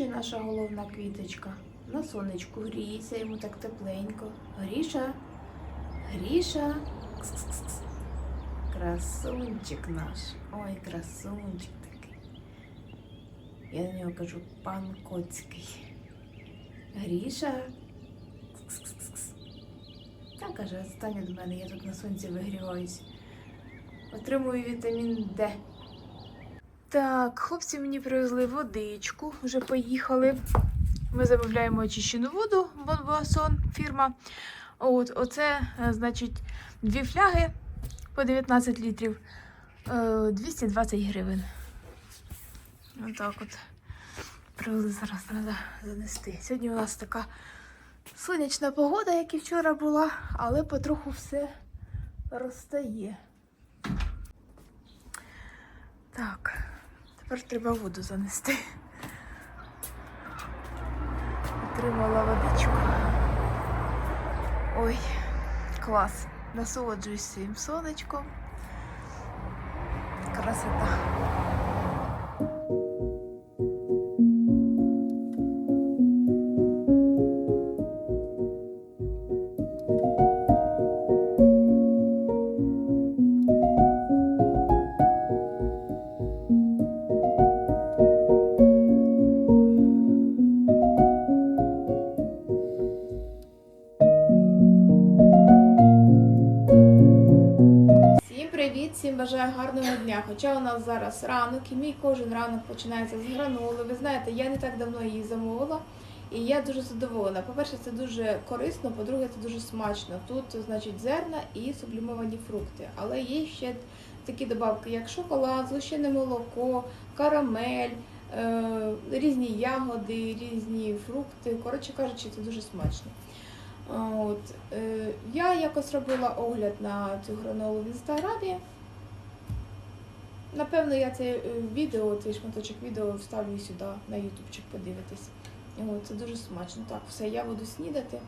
ще наша головна квіточка. На сонечку гріється, йому так тепленько. Гріша, Гріша. Кс-кс-кс. Красунчик наш. Ой, красунчик такий. Я на нього кажу пан Коцький. Гріша. Кс-кс-кс. Так каже, стань до мене, я тут на сонці вигріваюсь. Отримую вітамін Д. Так, хлопці мені привезли водичку, вже поїхали. Ми замовляємо очищену воду, Бонбуасон фірма. От, оце, е, значить, дві фляги по 19 літрів, е, 220 гривень. Отак от. Привезли зараз треба занести. Сьогодні у нас така сонячна погода, як і вчора була, але потроху все розтає. Так, тепер треба воду занести. Отримала водичку. Ой, клас. Насолоджуюсь своїм сонечком. Красота. Бажаю гарного дня. Хоча у нас зараз ранок, і мій кожен ранок починається з гранули. Ви знаєте, я не так давно її замовила, і я дуже задоволена. По-перше, це дуже корисно, по-друге, це дуже смачно. Тут, значить, зерна і сублімовані фрукти. Але є ще такі добавки, як шоколад, згущене молоко, карамель, е- різні ягоди, різні фрукти. Коротше кажучи, це дуже смачно. От, е, я якось робила огляд на цю гранолу в інстаграмі. Напевно, я це е, відео, цей шматочок відео вставлю сюди на ютубчик подивитись. От, це дуже смачно. Так, все, я буду снідати.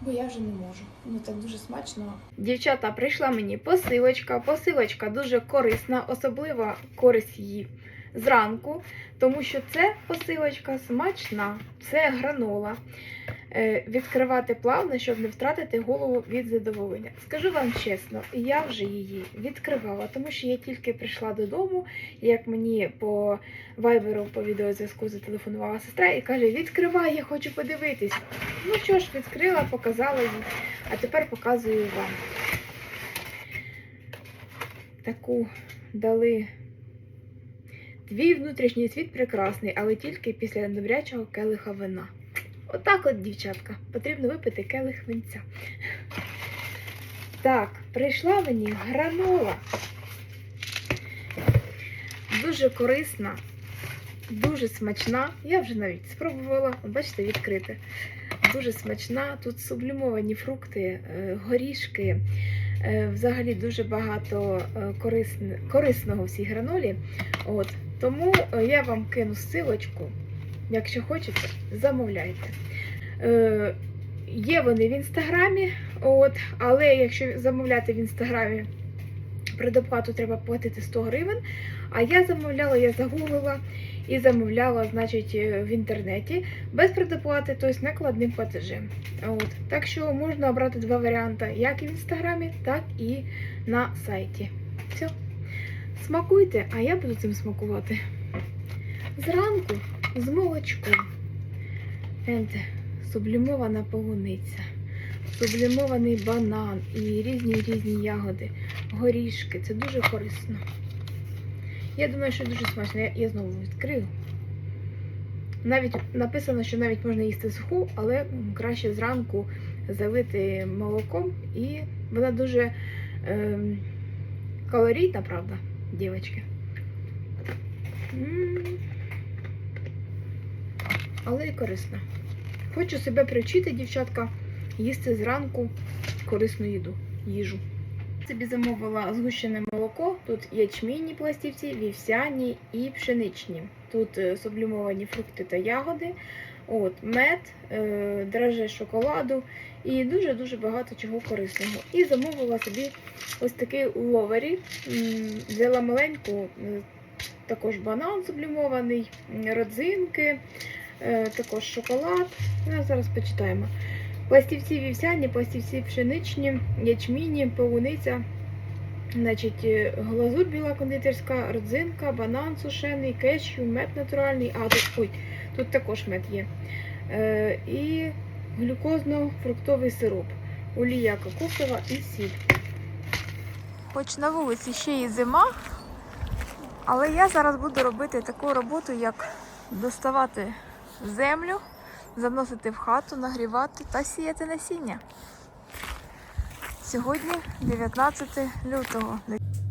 Бо я вже не можу. Ну так дуже смачно. Дівчата, прийшла мені посилочка. Посилочка дуже корисна, особлива користь її зранку, тому що це посилочка смачна, це гранола. Е, відкривати плавно, щоб не втратити голову від задоволення. Скажу вам чесно, я вже її відкривала, тому що я тільки прийшла додому, як мені по вайберу по відеозв'язку зателефонувала сестра і каже: Відкривай, я хочу подивитись. Ну що ж, відкрила, показала їй, а тепер показую вам. Таку дали Твій внутрішній світ прекрасний, але тільки після добрячого келиха вина. Отак от, дівчатка, потрібно випити келих винця. Так, прийшла мені гранола. Дуже корисна, дуже смачна. Я вже навіть спробувала, бачите, відкрити. Дуже смачна. Тут сублімовані фрукти, е, горішки. Е, Взагалі дуже багато е, корисного в цій гранолі. От, тому я вам кину ссылочку. Якщо хочете, замовляйте. Е, є вони в інстаграмі, от, але якщо замовляти в інстаграмі, предоплату треба платити 100 гривень. А я замовляла, я загуглила і замовляла, значить, е, в інтернеті без предоплати, тобто накладним платежем. От. Так що можна обрати два варіанти, як в інстаграмі, так і на сайті. Все. Смакуйте, а я буду цим смакувати. Зранку з молочком. Гляньте, сублімована полуниця, сублімований банан і різні різні ягоди, горішки. Це дуже корисно. Я думаю, що дуже смачно. Я, я знову відкрию. Навіть написано, що навіть можна їсти суху, але краще зранку залити молоком. І вона дуже ем, калорійна, правда, дівчатки. Але і корисна. Хочу себе привчити, дівчатка, їсти зранку корисну їду, їжу. Собі замовила згущене молоко. Тут ячмінні пластівці, вівсяні і пшеничні. Тут е, сублімовані фрукти та ягоди, от, мед, е, драже шоколаду і дуже-дуже багато чого корисного. І замовила собі ось такий ловері. Взяла маленьку, е, також банан сублімований, родзинки, також шоколад. Ну, зараз почитаємо. Пластівці вівсяні, пластівці пшеничні, ячміні, полуниця, значить, е, глазурь біла кондитерська, родзинка, банан сушений, кешю, мед натуральний, а тут, ой, тут також мед є. Е, і глюкозно-фруктовий сироп, олія кокосова і сіль. Хоч на вулиці ще і зима, але я зараз буду робити таку роботу, як доставати землю, заносити в хату, нагрівати та сіяти насіння. Сьогодні 19 лютого.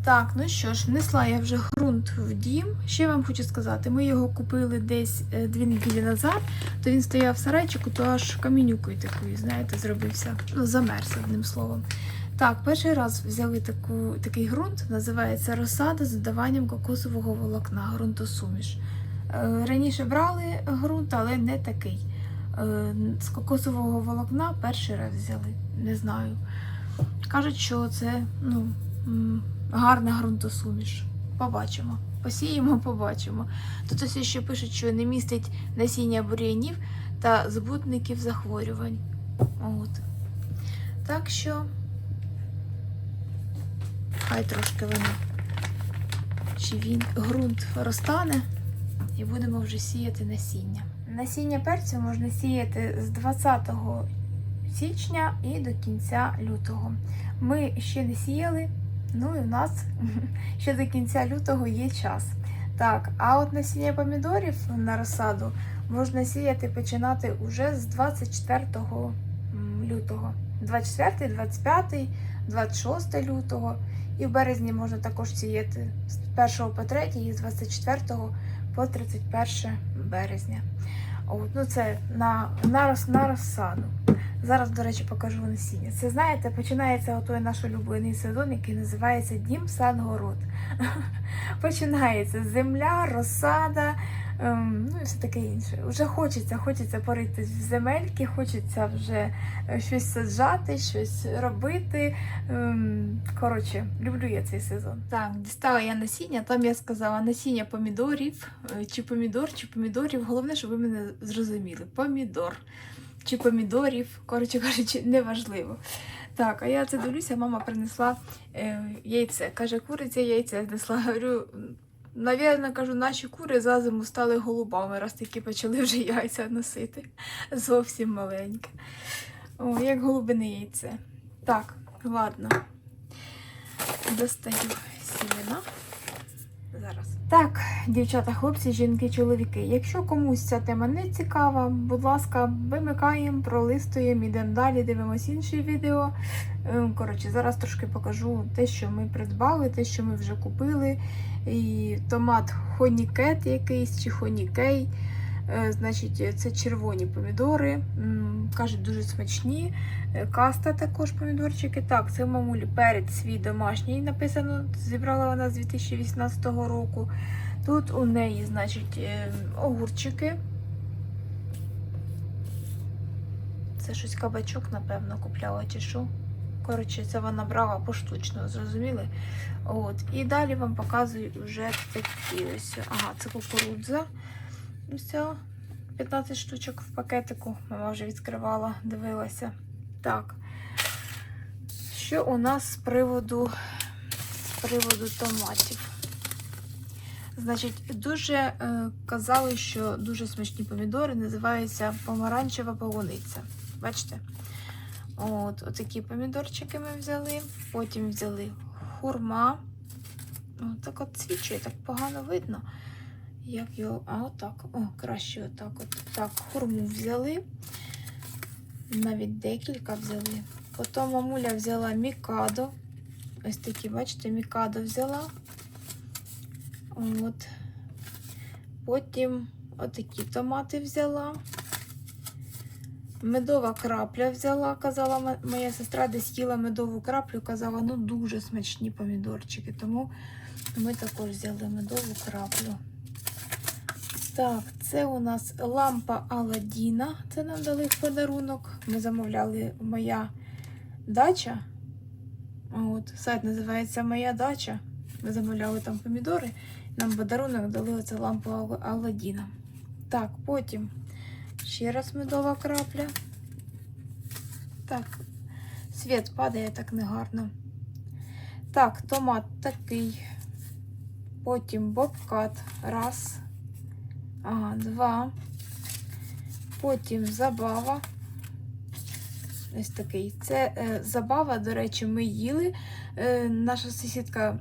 Так, ну що ж, внесла я вже ґрунт в дім. Ще вам хочу сказати, ми його купили десь е, дві неділі назад, то він стояв в сарайчику, то аж камінюкою такою, знаєте, зробився. Ну, замерз одним словом. Так, перший раз взяли таку, такий ґрунт, називається розсада з додаванням кокосового волокна, ґрунтосуміш. Е, Раніше брали ґрунт, але не такий. Е, З кокосового волокна перший раз взяли, не знаю. Кажуть, що це ну, гарна ґрунтосуміш. Побачимо. Посіємо, побачимо. Тут ось ще пишуть, що не містить насіння бур'янів та збутників захворювань. От. Так що хай трошки воно. Чи він ґрунт розтане і будемо вже сіяти насіння. Насіння перцю можна сіяти з 20 січня і до кінця лютого. Ми ще не сіяли, ну і в нас ще до кінця лютого є час. Так, а от насіння помідорів на розсаду можна сіяти починати уже з 24 лютого. 24, 25, 26 лютого. І в березні можна також сіяти з 1 по 3 і з 24 по 31 березня. От, ну це на, на, на розсаду. Зараз, до речі, покажу насіння. Це знаєте, починається отой наш улюблений сезон, який називається Дім сад город. Починається земля, розсада, ну і все таке інше. Вже хочеться, хочеться порити в земельки, хочеться вже е, щось саджати, щось робити. Ем, коротше, люблю я цей сезон. Так, дістала я насіння, там я сказала насіння помідорів, е, чи помідор, чи помідорів. Головне, щоб ви мене зрозуміли. Помідор чи помідорів, коротше кажучи, неважливо. Так, а я це дивлюся, мама принесла е, яйце. Каже, куриця яйце знесла. Говорю, навірно, кажу, наші кури за зиму стали голубами, раз такі почали вже яйця носити. Зовсім маленьке. О, як голубине яйце. Так, ладно. Достаю сімена. Зараз. Так, дівчата, хлопці, жінки, чоловіки. Якщо комусь ця тема не цікава, будь ласка, вимикаємо, пролистуємо, йдемо далі, дивимось інші відео. Ем, Коротше, зараз трошки покажу те, що ми придбали, те, що ми вже купили. І томат хонікет якийсь чи хонікей. Е, Значить, це червоні помідори. Кажуть, дуже смачні. Е, Каста також помідорчики. Так, це мамулі перець свій домашній написано. Зібрала вона з 2018 року. Тут у неї, значить, е, огурчики. Це щось кабачок, напевно, купляла чи що. Коротше, це вона брала поштучно, зрозуміли? От. І далі вам показую вже такі ось. Ага, це кукурудза. Все. 15 штучок в пакетику. Мама вже відкривала, дивилася. Так. Що у нас з приводу, з приводу томатів? Значить, дуже е, казали, що дуже смачні помідори називаються помаранчева полуниця. Бачите? От, отакі помідорчики ми взяли. Потім взяли хурма. От так от свічує, так погано видно. Як його. А, отак. О, краще отак. От. Так, хурму взяли. Навіть декілька взяли. Потім мамуля взяла мікадо. Ось такі, бачите, мікадо взяла. От. Потім отакі томати взяла. Медова крапля взяла, казала моя сестра, десь їла медову краплю, казала, ну дуже смачні помідорчики. Тому ми також взяли медову краплю. Так, це у нас лампа Аладдіна. Це нам дали в подарунок. Ми замовляли моя дача. От, сайт називається Моя дача. Ми замовляли там помідори. Нам подарунок дали оцю лампу Аладдіна. Так, потім ще раз медова крапля. Так, світ падає так негарно. Так, томат такий. Потім бобкат. Раз. Ага, два. Потім забава. Ось такий. Це е, забава, до речі, ми їли. Е, наша сусідка,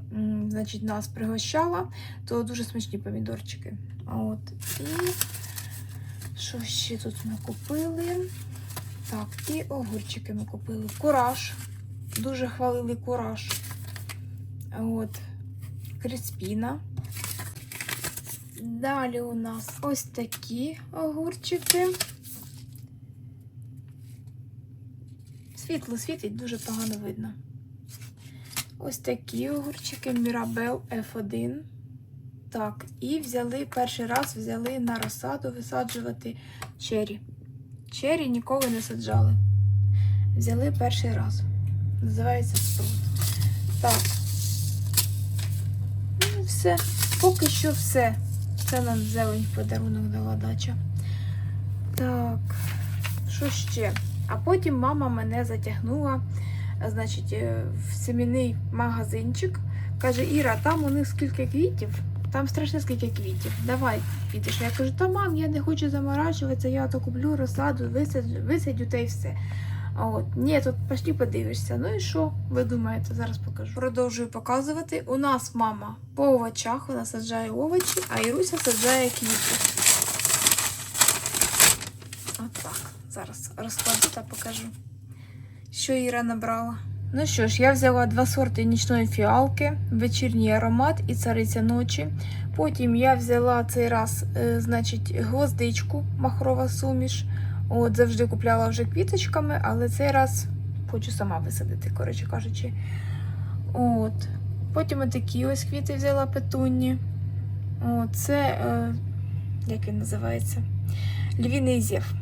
значить, нас пригощала, то дуже смачні помідорчики. От. І що ще тут ми купили? Так, і огурчики ми купили. Кураж. Дуже хвалили кураж. От. Криспіна. Далі у нас ось такі огурчики. Світло світить, дуже погано видно. Ось такі огурчики Mirabel F1. Так, і взяли перший раз взяли на розсаду висаджувати чері. Чері ніколи не саджали. Взяли перший раз. Називається спрут. Так. Ну все. Поки що все. Це нам зелень в подарунок дала дача. Так, що ще? А потім мама мене затягнула, значить, е, в семінний магазинчик. Каже, Іра, там у них скільки квітів, там страшно скільки квітів. Давай підеш. Я кажу, та мам, я не хочу заморачуватися, я то куплю розсаду, висадю та й все. А от, ні, тут пошли подивишся. Ну і що ви думаєте? Зараз покажу. Продовжую показувати. У нас мама по овочах, вона саджає овочі, а Іруся саджає квіти. Отак. Зараз розкладу та покажу, що Іра набрала. Ну що ж, я взяла два сорти нічної фіалки, вечірній аромат і цариця ночі. Потім я взяла цей раз, е, значить, гвоздичку, махрова суміш. От завжди купляла вже квіточками, але цей раз хочу сама висадити, коротше кажучи. От. Потім отакі ось квіти взяла петунні. От, це, е, як він називається? Львіний зєв.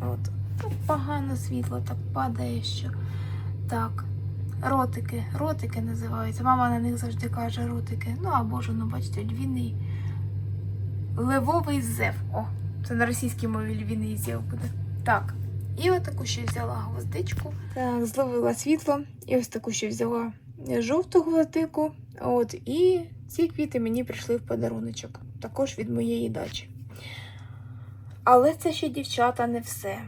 От. Ну, погано світло так падає, що. Так. Ротики. Ротики називаються. Мама на них завжди каже ротики. Ну або ж, ну, бачите, львіний. Левовий зев. О, це на російській мові львіний зев буде. Так. І ось таку ще взяла гвоздичку. Так, зловила світло. І ось таку ще взяла жовту гвоздику. От, і ці квіти мені прийшли в подаруночок. Також від моєї дачі. Але це ще, дівчата, не все.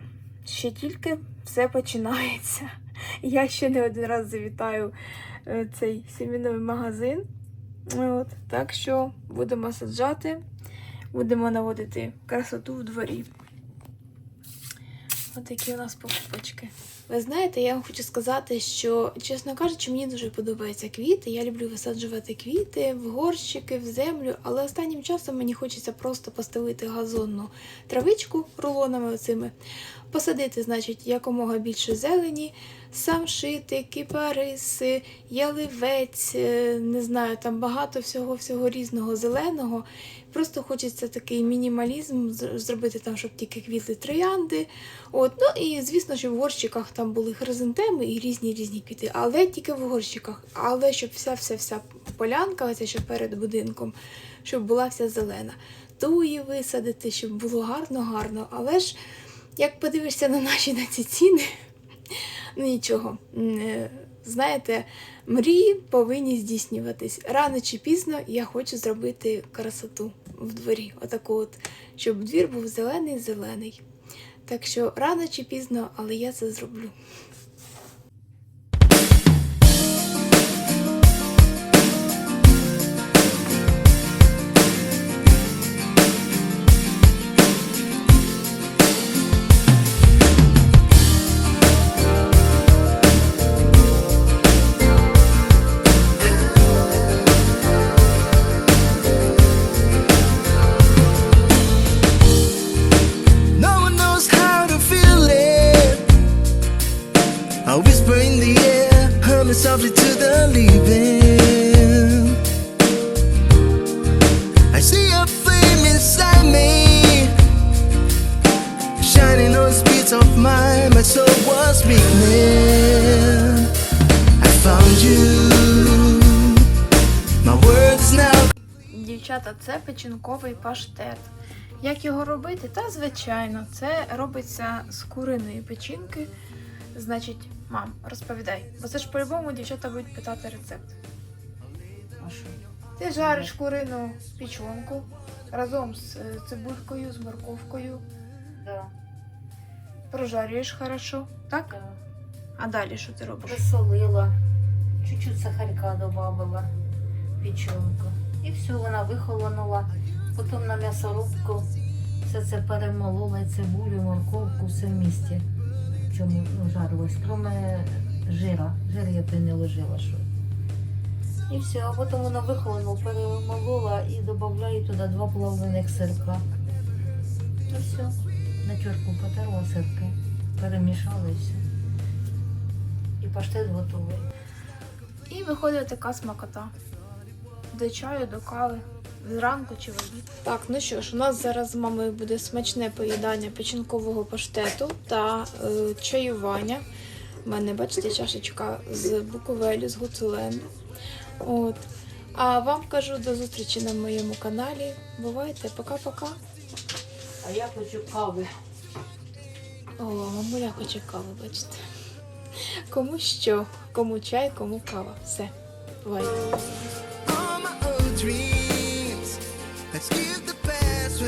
Ще тільки все починається. Я ще не один раз завітаю е, цей сімейний магазин. От, так що будемо саджати, будемо наводити красоту в дворі. Отакі у нас покупочки. Ви знаєте, я вам хочу сказати, що, чесно кажучи, мені дуже подобаються квіти. Я люблю висаджувати квіти в горщики, в землю, але останнім часом мені хочеться просто постелити газонну травичку рулонами оцими, посадити, значить, якомога більше зелені, самшити, кипариси, яливець, е, не знаю, там багато всього всього різного зеленого. Просто хочеться такий мінімалізм зробити там, щоб тільки квіти троянди. От, ну і звісно, що в горщиках там були хризантеми і різні різні квіти, але тільки в горщиках. Але щоб вся вся вся полянка, оця що перед будинком, щоб була вся зелена. Туї висадити, щоб було гарно-гарно. Але ж як подивишся на наші на ці ціни, ну нічого. е, Знаєте, мрії повинні здійснюватись. Рано чи пізно я хочу зробити красоту в дворі. Отаку от, щоб двір був зелений-зелений. Так що рано чи пізно, але я це зроблю. Дівчата, це печінковий паштет. Як його робити? Та звичайно, це робиться з куриної печінки. Значить, мам, розповідай, бо це ж по-любому дівчата будуть питати рецепт. А що? Ти жариш курину печінку разом з е, цибулькою, з морковкою, Да, прожарюєш хорошо, так? да. А далі що ти робиш? Присолила, чуть-чуть сахарка добавила, печенку. І все, вона вихолонула. Потім на м'ясорубку все це перемолола, цибулю, морковку, все в місті. Чому ну, жарилось, кроме жира. Жир я туди не ложила, що. І все, а потім вона вихолонула, перемолола і додаю туди два половинних сирка. І все. На чорку потерла сирки, перемішала і все. І паштет готовий. І виходить така смакота. До чаю, до кави, зранку чи в обід. Так, ну що ж, у нас зараз з мамою буде смачне поїдання печінкового паштету та е, чаювання. У мене, бачите, чашечка з буковелю, з гуцулену. От. А вам кажу до зустрічі на моєму каналі. Бувайте, пока-пока. А я хочу кави. О, мамуля хоче кави, бачите. Кому що, кому чай, кому кава. Все. Бувайте. Let's give the past